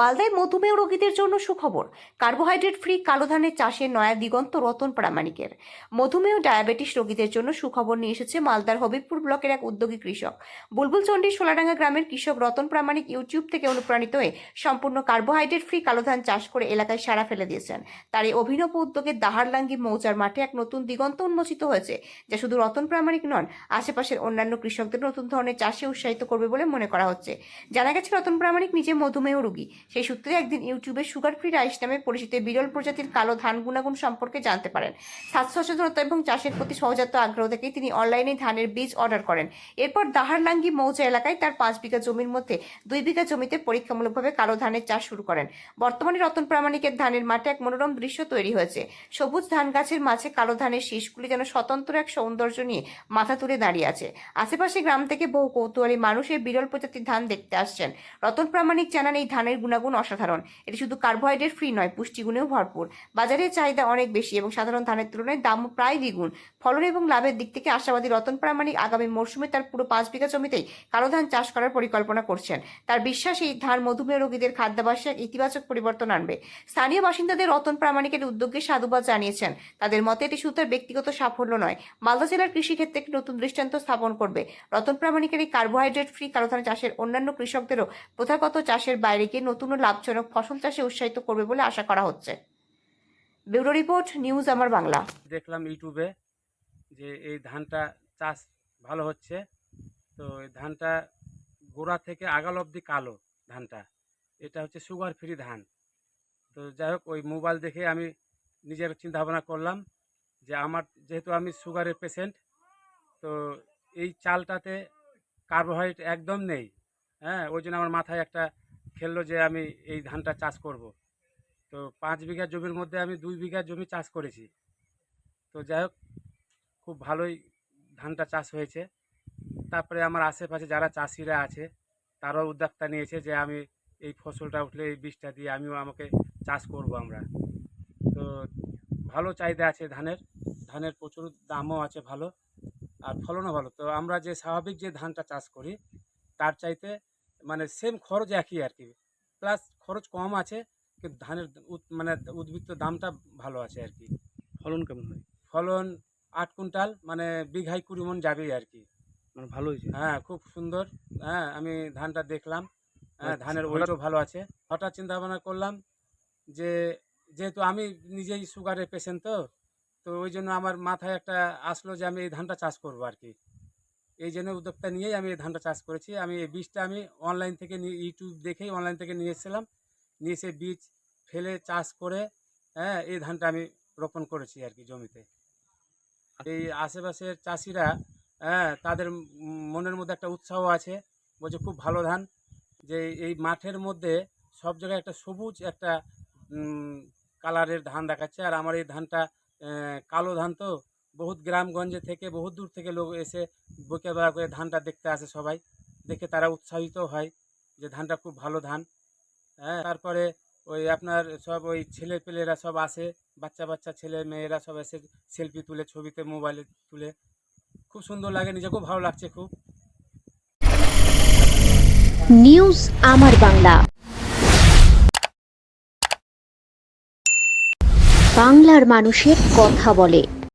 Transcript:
মালদায় মধুমেহ রোগীদের জন্য সুখবর। কার্বোহাইড্রেট ফ্রি কালো ধানের চাষের নয়া দিগন্ত রতন প্রামাণিকের। মধুমেহ ডায়াবেটিস রোগীদের জন্য সুখবর নিয়ে এসেছে মালদার হবিবপুর ব্লকের এক উদ্যোগী কৃষক। বুলবুল চণ্ডী সোলাডাঙ্গা গ্রামের কৃষক রতন প্রামাণিক ইউটিউব থেকে অনুপ্রাণিত হয়ে সম্পূর্ণ কার্বোহাইড্রেট ফ্রি কালো ধান চাষ করে এলাকায় সাড়া ফেলে দিয়েছেন। তার এই অভিনব উদ্যোগে দাহারলাঙ্গি মৌজার মাঠে এক নতুন দিগন্ত উন্মোচিত হয়েছে, যা শুধু রতন প্রামাণিক নন, আশেপাশের অন্যান্য কৃষকদের নতুন ধরনের চাষে উৎসাহিত করবে বলে মনে করা হচ্ছে। জানা গেছে, রতন প্রামাণিক নিজে মধুমেহ রোগী। সেই সূত্রে একদিন ইউটিউবে সুগার ফ্রি রাইস নামে পরিচিত বিরল প্রজাতির কালো ধান গুণাগুণ সম্পর্কে জানতে পারেন। স্বাস্থ্য সচেতনতা এবং চাষের প্রতি সহজাত আগ্রহ থেকেই তিনি অনলাইনে ধানের বীজ অর্ডার করেন। এরপর দাহারলাঙ্গি মৌজা এলাকায় তার পাঁচ বিঘা জমির মধ্যে দুই বিঘা জমিতে পরীক্ষামূলকভাবে কালো ধানের চাষ শুরু করেন। বর্তমানে রতন প্রামাণিকের ধানের মাঠে এক মনোরম দৃশ্য তৈরি হয়েছে। সবুজ ধান গাছের মাঝে কালো ধানের শীষগুলি যেন স্বতন্ত্র এক সৌন্দর্য নিয়ে মাথা তুলে দাঁড়িয়ে আছে। আশেপাশে গ্রাম থেকে বহু কৌতূহলী মানুষ এই বিরল প্রজাতির ধান দেখতে আসছেন। রতন প্রামাণিক জানান, এই ধানের গুণাগুণ অসাধারণ। এটি শুধু কার্বোহাইড্রেট ফ্রি নয়, পুষ্টিগুণেও ভরপুর। বাজারের চাহিদা অনেক বেশি এবং সাধারণ ধানের তুলনায় দামও প্রায় দ্বিগুণ। ফলন এবং লাভের দিক থেকে আশাবাদী রতন প্রামাণিক আগামী মরশুমে তার পুরো পাঁচ বিঘা জমিতেই কালো ধান চাষ করার পরিকল্পনা করছেন। তার বিশ্বাস, এই ধান মধুমেহ রোগীদের খাদ্যাভ্যাসে এক ইতিবাচক পরিবর্তন আনবে। স্থানীয় বাসিন্দাদের রতন প্রামাণিকের উদ্যোগে সাধুবাদ জানিয়েছেন। তাদের মতে, এটি শুধু তার ব্যক্তিগত সাফল্য নয়। মালদা জেলার কৃষিক্ষেত্রে একটি নতুন দৃষ্টান্ত স্থাপন করবে। রতন প্রামাণিকের এই কার্বোহাইড্রেট ফ্রি কালো ধান চাষের অন্যান্য কৃষকদেরও প্রথাগত চাষের বাইরে গিয়ে নতুন ও লাভজনক ফসল চাষে উৎসাহিত করবে বলে আশা করা হচ্ছে। ব্যুরো রিপোর্ট, নিউজ আমার বাংলা। দেখলাম ইউটিউবে যে এই ধানটা চাষ ভালো হচ্ছে। তো এই ধানটা গোড়া থেকে আগাল অবধি কালো ধানটা। এটা হচ্ছে সুগার ফ্রি ধান। তো যাই হোক, ওই মোবাইল দেখে আমি নিজের চিন্তা ভাবনা করলাম যে আমার যেহেতু আমি সুগারের পেশেন্ট তো এই চালটাতে কার্বোহাইড্রেট একদম নেই। হ্যাঁ ওই জন্য আমার মাথায় একটা খেললো যে আমি এই ধানটা চাষ করব। তো পাঁচ বিঘা জমির মধ্যে আমি দুই বিঘা জমি চাষ করেছি। তো যাই হোক, খুব ভালোই ধানটা চাষ হয়েছে। তারপরে আমার আশেপাশে যারা চাষিরা আছে, তারাও উদ্যোক্তা নিয়েছে যে আমি এই ফসলটা উঠলে এই বীজটা দিয়ে আমিও আমাকে চাষ করব আমরা। তো ভালো চাহিদা আছে ধানের। ধানের প্রচুর দামও আছে ভালো, আর ফলনও ভালো। তো আমরা যে স্বাভাবিক যে ধানটা চাষ করি, তার চাইতে মানে সেম খরচ একই আর কি। প্লাস খরচ কম আছে কিন্তু ধানের মানে উদ্বৃত্ত দামটা ভালো আছে আর কি। ফলন কেমন হয়? ফলন আট কুইন্টাল মানে বিঘায় কুড়ি মন যাবেই আর কি। মানে ভালো হয়েছে? হ্যাঁ খুব সুন্দর। হ্যাঁ আমি ধানটা দেখলাম। হ্যাঁ আচ্ছা, ধানের ওয়েটও ভালো আছে। হঠাৎ চিন্তা ভাবনা করলাম যে যেহেতু আমি নিজেই সুগারের পেশেন্ট তো তো ওই জন্য আমার মাথায় একটা আসলো যে আমি এই ধানটা চাষ করব আর কি। এই জন্য উদ্যোক্তা নিয়েই আমি এই ধানটা চাষ করেছি। আমি এই বীজটা আমি অনলাইন থেকে ইউটিউব দেখেই অনলাইন থেকে নিয়ে এসেছিলাম। নিয়ে এসে বীজ ফেলে, চাষ করে হ্যাঁ এই ধানটা আমি রোপণ করেছি আর কি জমিতে। এই আশেপাশের চাষিরা হ্যাঁ তাদের মনের মধ্যে একটা উৎসাহ আছে, বলছে খুব ভালো ধান। যে এই মাঠের মধ্যে সব জায়গায় একটা সবুজ একটা কালারের ধান দেখাচ্ছে। আর আমার এই ধানটা কালো ধান তো বহুত গ্রামগঞ্জে থেকে বহুত দূর থেকে লোক এসে বকে বেড়া করে ধানটা দেখতে আসে সবাই। দেখে তারা উৎসাহিত হয় যে ধানটা খুব ভালো ধান। হ্যাঁ তারপরে ওই আপনার সব ওই ছেলে পেলেরা সব আসে, বাচ্চা বাচ্চা ছেলে মেয়েরা সব এসে সেলফি তুলে, ছবিতে মোবাইলে তুলে। খুব সুন্দর লাগে, নিজেকেও ভালো লাগছে খুব। নিউজ আমার বাংলা। বাংলার মানুষের কথা বলে।